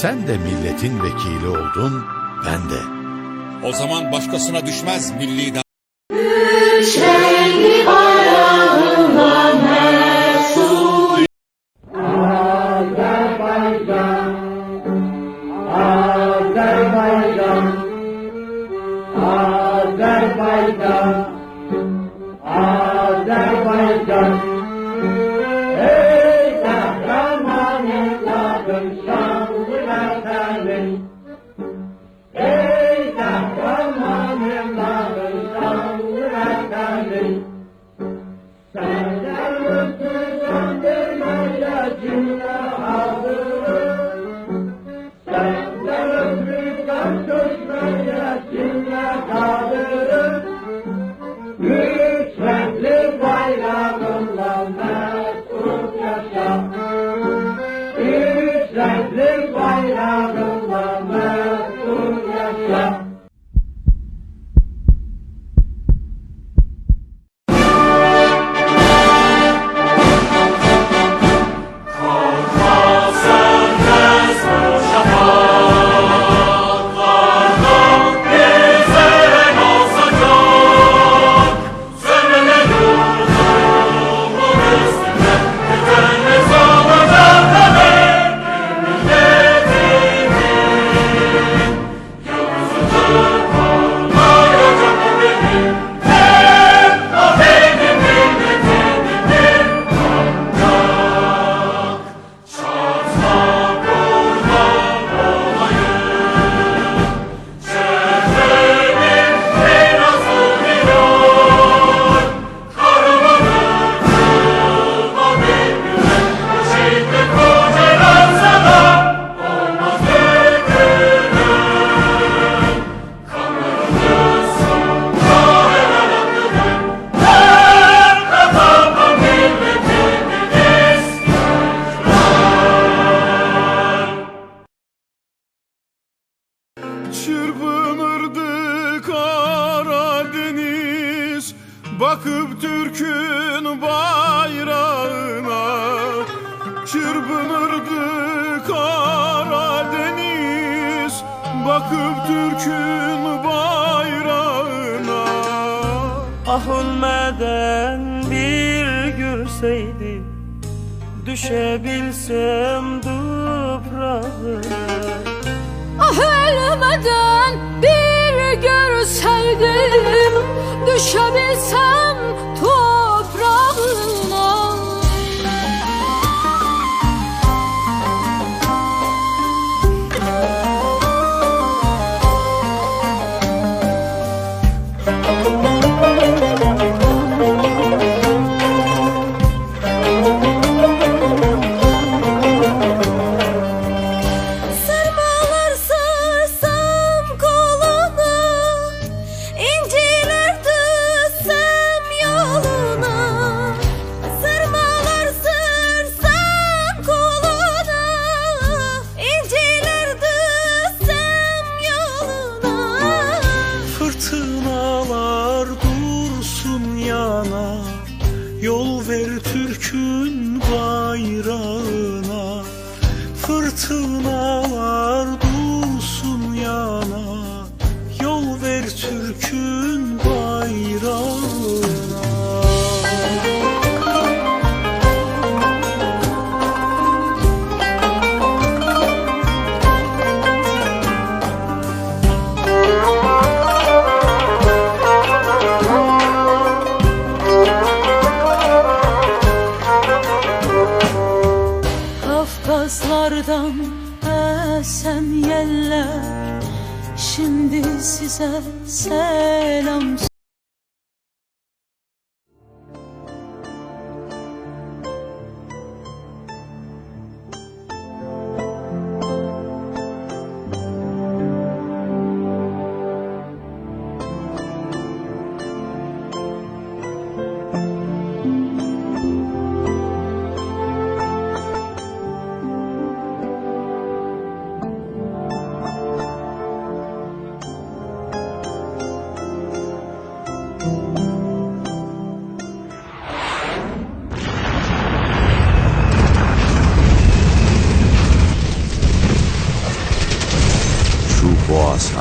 Sen de milletin vekili oldun, ben de. O zaman başkasına düşmez milli Bakıp Türk'ün bayrağına. Ah ölmeden bir görseydi Düşebilsem toprağına Ah ölmeden bir görseydim Düşebilsem Fırtınalar dursun yana Yol ver Türk'ün Kafkaslardan esen yeller. Şimdi size selam asla.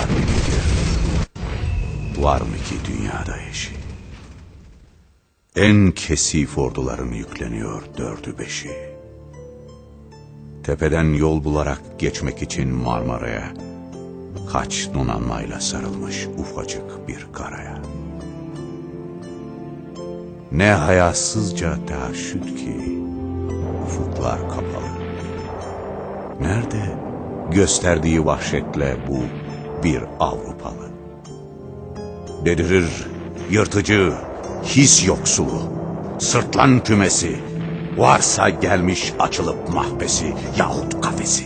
Var mı ki dünyada eşi? En kesif orduların yükleniyor dördü beşi. Tepeden yol bularak geçmek için Marmara'ya, kaç donanmayla sarılmış ufacık bir karaya. Ne hayasızca teaşüt ki, ufuklar kapalı. Nerede gösterdiği vahşetle bu bir Avrupalı? Dedirir yırtıcı, his yoksulu, sırtlan kümesi, varsa gelmiş açılıp mahbesi yahut kafesi.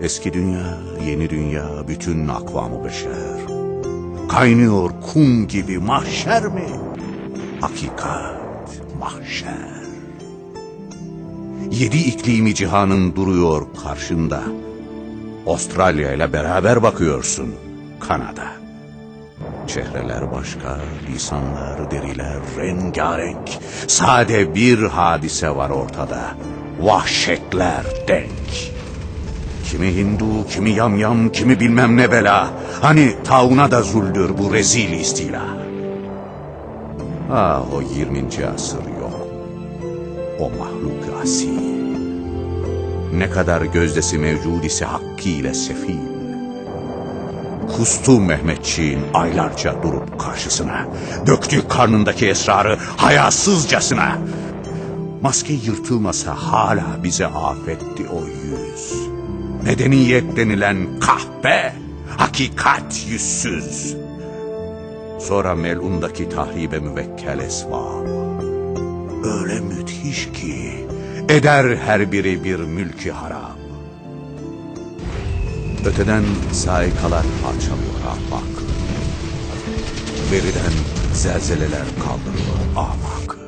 Eski dünya, yeni dünya, bütün akvamı beşer. Kaynıyor kum gibi mahşer mi? Hakikat, mahşer. Yedi iklimi cihanın duruyor karşında. Avustralya ile beraber bakıyorsun Kanada. Çehreler başka, lisanlar, deriler rengarenk. Sade bir hadise var ortada. Vahşetler denk. Kimi Hindu, kimi yamyam, kimi bilmem ne bela. Hani tauna da zuldür bu rezil istila. Ah o 20. asır. O mahluk asil. Ne kadar gözdesi mevcud ise hakkıyla sefil. Kustu Mehmetçiğin aylarca durup karşısına. Döktü karnındaki esrarı hayasızcasına. Maske yırtılmasa hala bize afetti o yüz. Medeniyet denilen kahpe, hakikat yüzsüz. Sonra melundaki tahribe müvekkel esvab. Öyle ki eder her biri bir mülki haram. Öteden saikalar parçalıyor ahmak. Veriden zelzeleler kaldırıyor ahmak.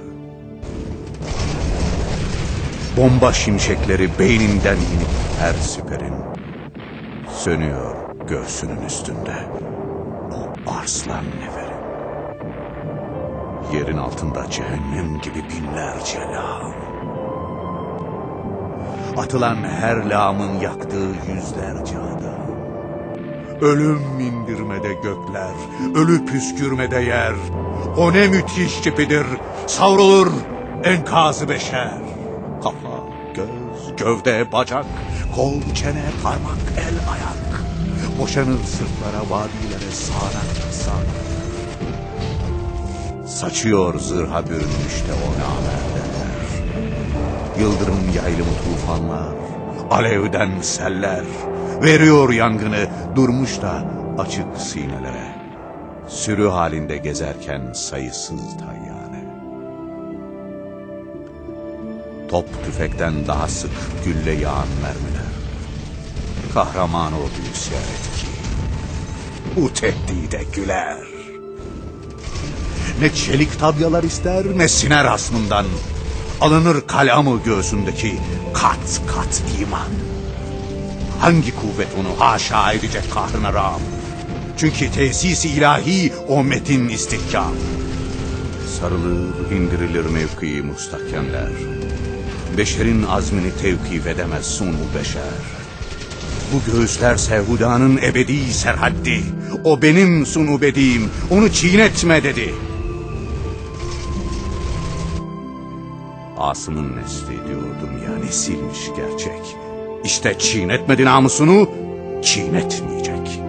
Bomba şimşekleri beyninden inip her siperin. Sönüyor göğsünün üstünde o arslan neferin. Yerin altında cehennem gibi binlerce lağım. Atılan her lağımın yaktığı yüzlerce adam. Ölüm indirmede gökler, ölü püskürmede yer. O ne müthiş cipidir, savrulur enkazı beşer. Kafa, göz, gövde, bacak, kol, çene, parmak, el, ayak. Boşanır sırtlara, vadilere, sağanak, sağanak. Saçıyor zırha bürünmüşte o namerdeler. Yıldırım yaylımı tufanlar, alevden seller. Veriyor yangını durmuş da açık sinelere. Sürü halinde gezerken sayısız tayyare. Top tüfekten daha sık gülle yağan mermiler. Kahraman orduyu seyret ki bu tehdide güler. Ne çelik tabyalar ister ne siner asmından. Alınır kalamı göğsündeki kat kat iman. Hangi kuvvet onu haşa edecek kahrına rağm? Çünkü tesis ilahi o metin istihkam. Sarılır indirilir mevkii mustakemler. Beşerin azmini tevkif edemez sunu beşer. Bu göğüsler sevhudanın ebedi serhaddi. O benim sunu bediğim, onu çiğnetme dedi. Asım'ın nesli diyordum ya nesilmiş gerçek. İşte çiğnetmedi namusunu, çiğnetmeyecek.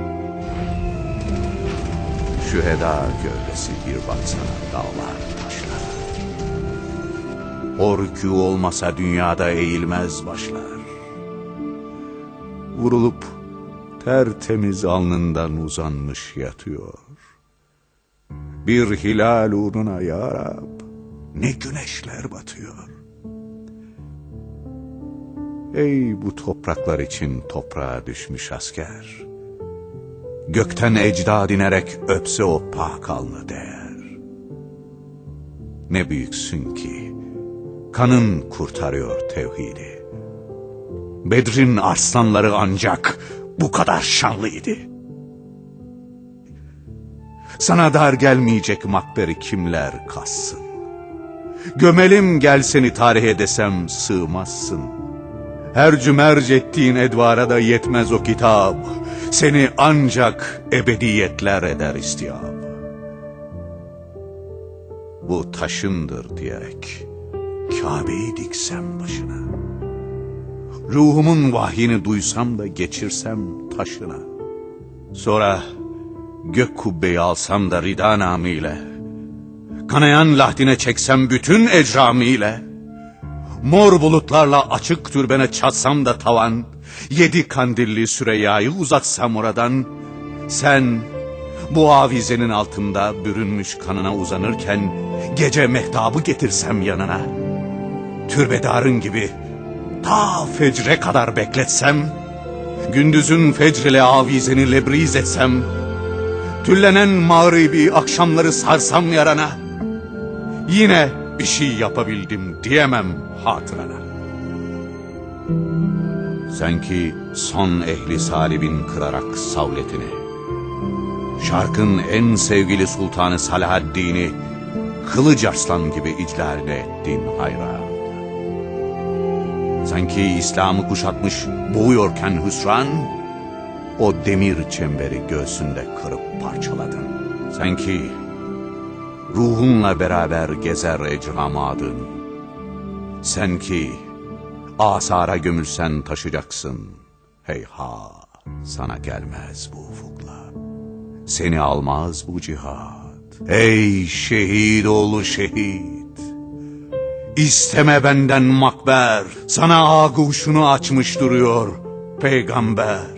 Şüheda gövdesi bir baksana dağlar taşlar. O rükû olmasa dünyada eğilmez başlar. Vurulup tertemiz alnından uzanmış yatıyor. Bir hilal uğruna ya ne güneşler batıyor. Ey bu topraklar için toprağa düşmüş asker. Gökten ecdad inerek öpse o pak alnı değer. Ne büyüksün ki kanın kurtarıyor tevhidi. Bedrin arslanları ancak bu kadar şanlıydı. Sana dar gelmeyecek makberi kimler kassın? Gömelim gel seni tarihe desem sığmazsın. Her cümerc ettiğin edvara da yetmez o kitap. Seni ancak ebediyetler eder istiyap. Bu taşındır diyerek Kabe'yi diksem başına. Ruhumun vahyini duysam da geçirsem taşına. Sonra gök kubbeyi alsam da rida namıyla. Kanayan lahdine çeksem bütün ecramiyle. Mor bulutlarla açık türbene çatsam da tavan. Yedi kandilli Süreyya'yı uzatsam oradan. Sen bu avizenin altında bürünmüş kanına uzanırken gece mehtabı getirsem yanına. Türbedarın gibi ta fecre kadar bekletsem, gündüzün fecrile avizeni lebriz etsem, tüllenen mağribi akşamları sarsam yarana, yine bir şey yapabildim diyemem hatırana. Sen ki son ehli salibin kırarak savletini, şarkın en sevgili sultanı Salahaddin'i, kılıç arslan gibi iclaline ettin hayran. Sanki İslam'ı kuşatmış boğuyorken hüsran, o demir çemberi göğsünde kırıp parçaladın. Sanki ruhunla beraber gezer ecramadın. Sen ki asara gömülsen taşacaksın. Heyhat sana gelmez bu ufuklar. Seni almaz bu cihat. Ey şehit oğlu şehit. İsteme benden makber, sana ağuşunu açmış duruyor peygamber.